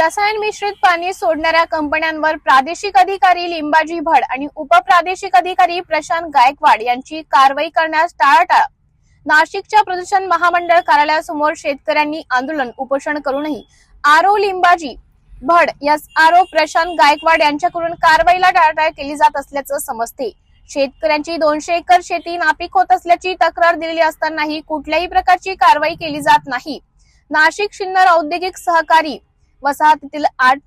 रसायन मिश्रित पाणी सोडणाऱ्या कंपन्यांवर प्रादेशिक अधिकारी लिंबाजी भड आणि उपप्रादेशिक अधिकारी प्रशांत गायकवाड यांची कारवाई करण्यास टाळाटाळ. नाशिकच्या प्रदूषण महामंडळ कार्यालयासमोर शेतकऱ्यांनी आंदोलन उपोषण करूनही आरो लिंबाजी भड यास आरो प्रशांत गायकवाड यांच्याकडून कारवाईला टाळाटाळ केली जात असल्याचं समजते. शेतकऱ्यांची दोनशे एकर शेती नापीक होत असल्याची तक्रार दिलेली असतानाही कुठल्याही प्रकारची कारवाई केली जात नाही. नाशिक शिन्नर औद्योगिक सहकारी वसाहतीतील आठ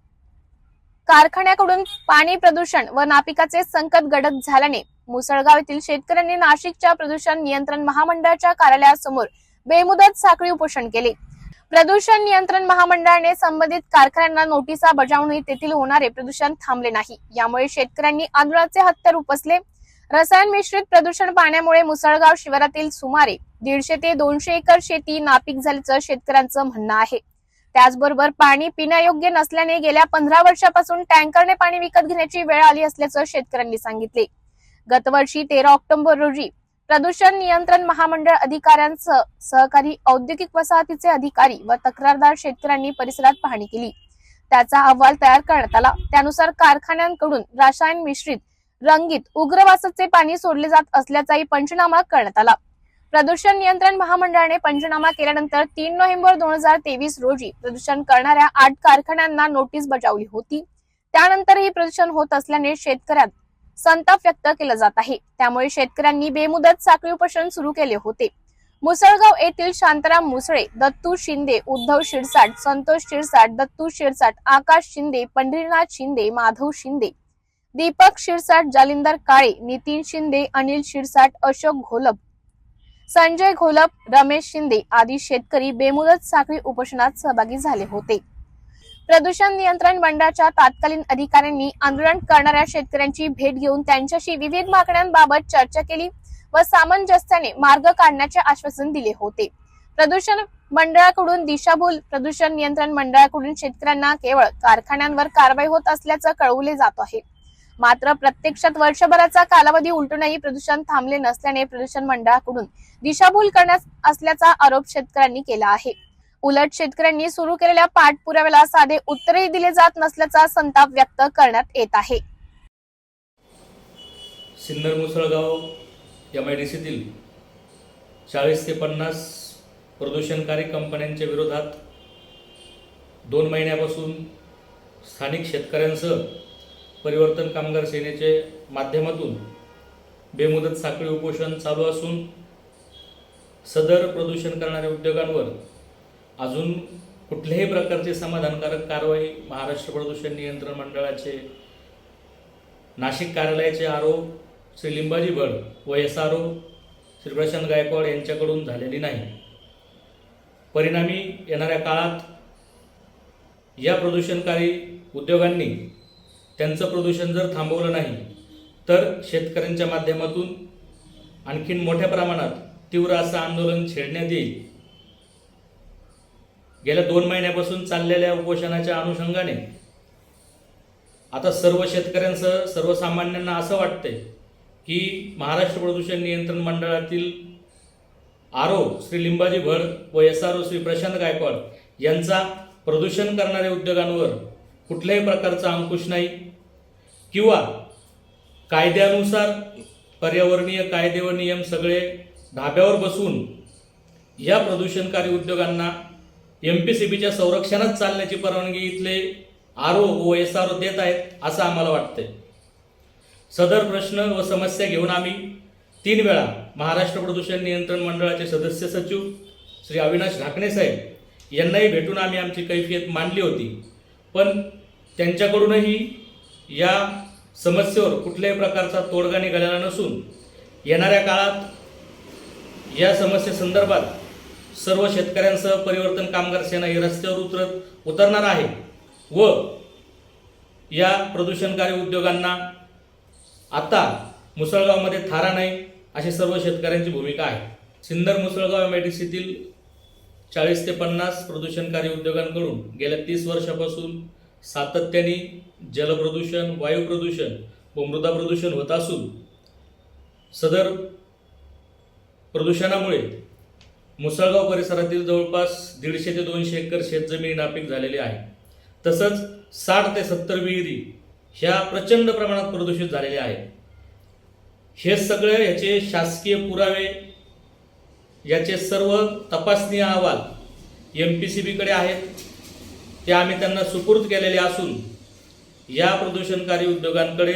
कारखान्याकडून पाणी प्रदूषण व नापिकाचे संकट गडद झाल्याने मुसळगाव येथील शेतकऱ्यांनी नाशिकच्या प्रदूषण नियंत्रण महामंडळाच्या कार्यालयासमोर बेमुदत साखळी उपोषण केले. प्रदूषण नियंत्रण महामंडळाने संबंधित कारखान्यांना नोटिसा बजावूनही तेथील होणारे प्रदूषण थांबले नाही. यामुळे शेतकऱ्यांनी आंदोलनाचे हत्यार उपसले. रसायन मिश्रित प्रदूषण पाण्यामुळे मुसळगाव शिवारातील सुमारे दीडशे ते दोनशे एकर शेती नापीक झाल्याचं शेतकऱ्यांचं म्हणणं आहे. त्याचबरोबर पाणी पिण्यायोग्य नसल्याने गेल्या पंधरा वर्षापासून टँकरने पाणी विकत घेण्याची वेळ आली असल्याचं शेतकऱ्यांनी सांगितले. गतवर्षी तेरा ऑक्टोबर रोजी प्रदूषण नियंत्रण महामंडळ अधिकाऱ्यांसह सहकारी औद्योगिक वसाहतीचे अधिकारी व तक्रारदार शेतकऱ्यांनी परिसरात पाहणी केली. त्याचा अहवाल तयार करण्यात आला. त्यानुसार कारखान्यांकडून रासायन मिश्रित रंगीत उग्रवासाचे पाणी सोडले जात असल्याचाही पंचनामा करण्यात आला. प्रदूषण नियंत्रण महामंडळाने पंचनामा केल्यानंतर तीन नोव्हेंबर दोन हजार तेवीस रोजी प्रदूषण करणाऱ्या आठ कारखान्यांना नोटीस बजावली होती. त्यानंतरही प्रदूषण होत असल्याने शेतकऱ्यात संताप व्यक्त केला जात आहे. त्यामुळे शेतकऱ्यांनी बेमुदत साखळी उपोषण सुरू केले होते. मुसळगाव येथील शांताराम मुसळे दत्तू शिंदे उद्धव शिरसाट संतोष शिरसाट दत्तू शिरसाट आकाश शिंदे पंढरीनाथ शिंदे माधव शिंदे दीपक शिरसाट जालिंदर काळे नितीन शिंदे अनिल शिरसाट अशोक घोलप संजय घोलप रमेश शिंदे आदी शेतकरी बेमुदत साखळी उपोषणात सहभागी झाले होते. प्रदूषण नियंत्रण मंडळाच्या तात्कालीन अधिकाऱ्यांनी आंदोलन करणाऱ्या शेतकऱ्यांची भेट घेऊन त्यांच्याशी विविध मागण्यांबाबत चर्चा केली व सामंजस्याने मार्ग काढण्याचे आश्वासन दिले होते. प्रदूषण मंडळाकडून दिशाभूल प्रदूषण नियंत्रण मंडळाकडून शेतकऱ्यांना केवळ कारखान्यांवर कारवाई होत असल्याचं कळवले जात आहे. मात्र प्रत्यक्षात वर्षभराचा कालावधी उलटूनही प्रदूषण थांबले नसल्याने प्रदूषण मंडळाकडून दिशाभूल करण्यात असल्याचा आरोप शेतकऱ्यांनी केला आहे. उलट शेतकऱ्यांनी सुरू केलेल्या पाठपुराव्याला साधे उत्तरही दिले जात नसल्याचा संताप व्यक्त करण्यात येत आहे. Sinnar Musalgaon M I D सीतील चाळीस ते पन्नास प्रदूषणकारी कंपन्यांच्या विरोधात दोन महिन्यापासून स्थानिक शेतकऱ्यांसह परिवर्तन कामगार सेनेचे माध्यमातून बेमुदत साखळी उपोषण चालू असून सदर प्रदूषण करणाऱ्या उद्योगांवर अजून कुठल्याही प्रकारची समाधानकारक कारवाई महाराष्ट्र प्रदूषण नियंत्रण मंडळाचे नाशिक कार्यालयाचे आरोप श्री लिंबाजी भड व S R O Shri Prashant Gaikwad यांच्याकडून झालेली नाही. परिणामी येणाऱ्या काळात या प्रदूषणकारी उद्योगांनी त्यांचं प्रदूषण जर थांबवलं नाही तर शेतकऱ्यांच्या माध्यमातून आणखीन मोठ्या प्रमाणात तीव्र असं आंदोलन छेडण्यात येईल. गेल्या दोन महिन्यापासून चाललेल्या उपोषणाच्या अनुषंगाने आता सर्व शेतकऱ्यांसह सर्वसामान्यांना असं वाटतंय की महाराष्ट्र प्रदूषण नियंत्रण मंडळातील आरो श्री लिंबाजी भड व S R O Shri Prashant Gaikwad यांचा प्रदूषण करणाऱ्या उद्योगांवर कुठल्याही प्रकारचा अंकुश नाही. किंवा कायद्यानुसार पर्यावरणीय कायदे व नियम सगळे धाब्यावर बसून या प्रदूषणकारी उद्योगांना एम पी सी बीच्या संरक्षणात चालण्याची परवानगी इथले आर ओ व एस आर ओ देत आहेत असं आम्हाला वाटतंय. सदर प्रश्न व समस्या घेऊन आम्ही तीन वेळा महाराष्ट्र प्रदूषण नियंत्रण मंडळाचे सदस्य सचिव श्री अविनाश ढाकणे साहेब यांनाही भेटून आम्ही आमची कैफियत मांडली होती. पण त्यांच्याकडूनही या समस्येवर कुठल्याही प्रकारचा तोडगा निघालेला नसून येणाऱ्या काळात या समस्येसंदर्भात सर्व शेतकऱ्यांसह परिवर्तन कामगार सेना ही रस्त्यावर उतरत उतरणार आहे व या प्रदूषणकारी उद्योगांना आता मुसळगावमध्ये थारा नाही अशी सर्व शेतकऱ्यांची भूमिका आहे. Sinnar Musalgaon M I D सीतील चाळीस ते पन्नास प्रदूषणकारी उद्योगांकडून गेल्या तीस वर्षापासून सातत्याने जलप्रदूषण वायू प्रदूषण व मृदा प्रदूषण होत असून सदर प्रदूषणामुळे मुसळगाव परिसरातील जवळपास दीडशे ते दोनशे एकर शेतजमीन नापीक झालेली आहे. तसंच साठ ते सत्तर विहिरी ह्या प्रचंड प्रमाणात प्रदूषित झालेल्या आहेत. हे सगळे याचे शासकीय पुरावे याचे सर्व तपासणी अहवाल एम पी सी बीकडे आहेत. ते आम्ही त्यांना सुपूर्द केलेले असून या प्रदूषणकारी उद्योगांकडे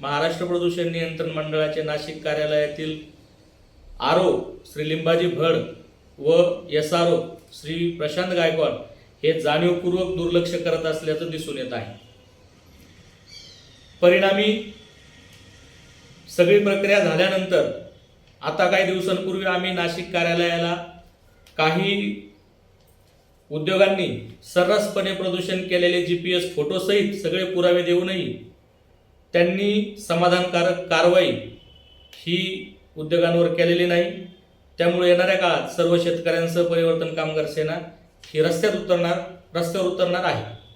महाराष्ट्र प्रदूषण नियंत्रण मंडळाचे नाशिक कार्यालयातील आर ओ श्री लिंबाजी भड व S R O Shri Prashant Gaikwad हे जाणीवपूर्वक दुर्लक्ष करत असल्याचं दिसून येत आहे. परिणामी सगळी प्रक्रिया झाल्यानंतर आता काही दिवसांपूर्वी आम्ही नाशिक कार्यालयाला काही उद्योगांनी सर्रासपणे प्रदूषण केलेले जी पी एस फोटोसहित सगळे पुरावे देऊनही त्यांनी समाधानकारक कारवाई ही उद्योगांवर केलेली नाही. त्यामुळे येणाऱ्या काळात सर्व शेतकऱ्यांसह परिवर्तन कामगार सेना ही रस्त्यात उतरणार रस्त्यावर उतरणार आहे.